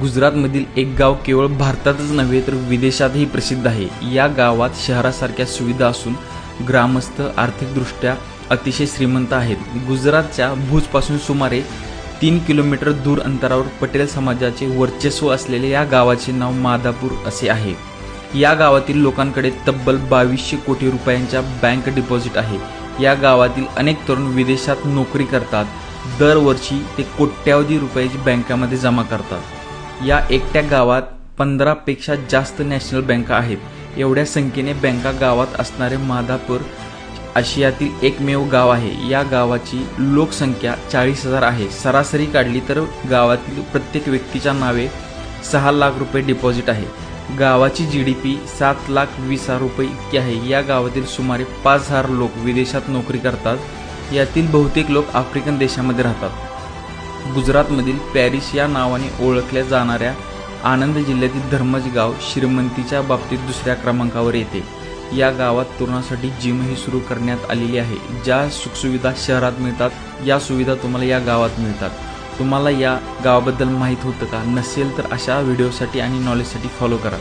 गुजरातमधील एक गाव केवळ भारतातच नव्हे तर विदेशातही प्रसिद्ध आहे. या गावात शहरासारख्या सुविधा असून ग्रामस्थ आर्थिकदृष्ट्या अतिशय श्रीमंत आहेत. गुजरातच्या भूजपासून सुमारे तीन किलोमीटर दूर अंतरावर पटेल समाजाचे वर्चस्व असलेले या गावाचे नाव मादापूर असे आहे. या गावातील लोकांकडे तब्बल बावीसशे कोटी रुपयांच्या बँक डिपॉझिट आहे. या गावातील अनेक तरुण विदेशात नोकरी करतात. दरवर्षी ते कोट्यावधी रुपयाची बँकामध्ये जमा करतात. या एकट्या गावात पंधरापेक्षा जास्त नॅशनल बँका आहेत. एवढ्या संख्येने बँका गावात असणारे माधापूर आशियातील एकमेव गाव आहे. या गावाची लोकसंख्या चाळीस हजार आहे. सरासरी काढली तर गावातील प्रत्येक व्यक्तीच्या नावे सहा लाख रुपये डिपॉझिट आहे. गावाची जी डी पी सात लाख वीस हजार रुपये इतकी आहे. या गावातील सुमारे पाच हजार लोक विदेशात नोकरी करतात. यातील बहुतेक लोक आफ्रिकन देशामध्ये राहतात. गुजरातमधील पॅरिस या नावाने ओळखल्या जाणाऱ्या आनंद जिल्ह्यातील धर्मज गाव श्रीमंतीच्या बाबतीत दुसऱ्या क्रमांकावर येते. या गावात तरुणासाठी जिमही सुरू करण्यात आलेली आहे. ज्या सुखसुविधा शहरात मिळतात या सुविधा तुम्हाला या गावात मिळतात. तुम्हाला या गावाबद्दल माहीत होतं का? नसेल तर अशा व्हिडिओसाठी आणि नॉलेजसाठी फॉलो करा.